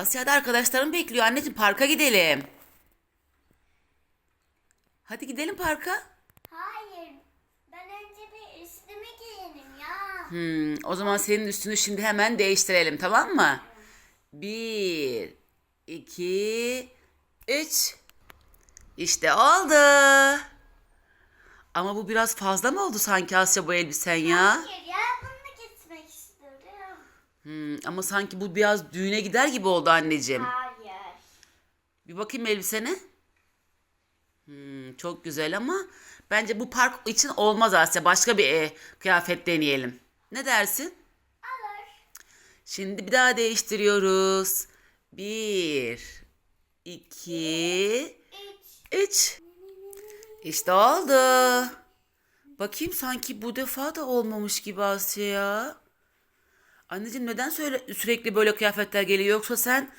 Asya'da arkadaşlarım bekliyor. Anneciğim parka gidelim. Hadi gidelim parka. Hayır. Ben önce bir üstümü giyelim ya. Hmm, o zaman senin üstünü şimdi hemen değiştirelim tamam mı? Bir, iki, üç. İşte oldu. Ama bu biraz fazla mı oldu sanki Asya bu elbisen ya? Hayır ya bununla gitmek istiyorum. Hmm, ama sanki bu biraz düğüne gider gibi oldu anneciğim. Hayır. Bir bakayım elbisene. Hmm, çok güzel ama bence bu park için olmaz Asya. Başka bir e, kıyafet deneyelim. Ne dersin? Olur. Şimdi bir daha değiştiriyoruz. Bir, iki, Üç. üç. İşte oldu. Bakayım sanki bu defa da olmamış gibi Asya ya. Anneciğim neden söyle, sürekli böyle kıyafetler geliyor yoksa sen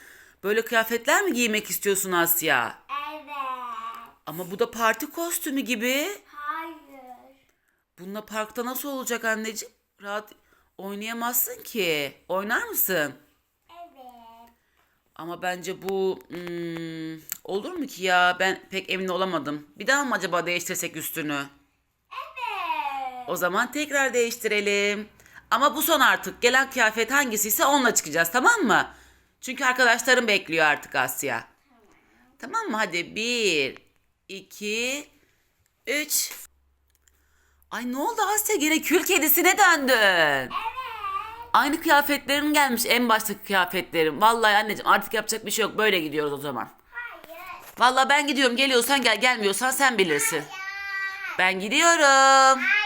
böyle kıyafetler mi giymek istiyorsun Asya? Evet. Ama bu da parti kostümü gibi. Hayır. Bununla parkta nasıl olacak anneciğim? Rahat oynayamazsın ki. Oynar mısın? Evet. Ama bence bu hmm, olur mu ki ya? Ben pek emin olamadım. Bir daha mı acaba değiştirsek üstünü? Evet. O zaman tekrar değiştirelim. Ama bu son artık. Gelen kıyafet hangisiyse onunla çıkacağız tamam mı? Çünkü arkadaşlarım bekliyor artık Asya. Tamam mı? Hadi bir, iki, üç. Ay ne oldu Asya? Gene kül kedisine döndün. Evet. Aynı kıyafetlerim gelmiş en baştaki kıyafetlerim. Vallahi anneciğim artık yapacak bir şey yok. Böyle gidiyoruz o zaman. Hayır. Vallahi ben gidiyorum. Geliyorsan gel, gelmiyorsan sen bilirsin. Ya. Ben gidiyorum. Hayır.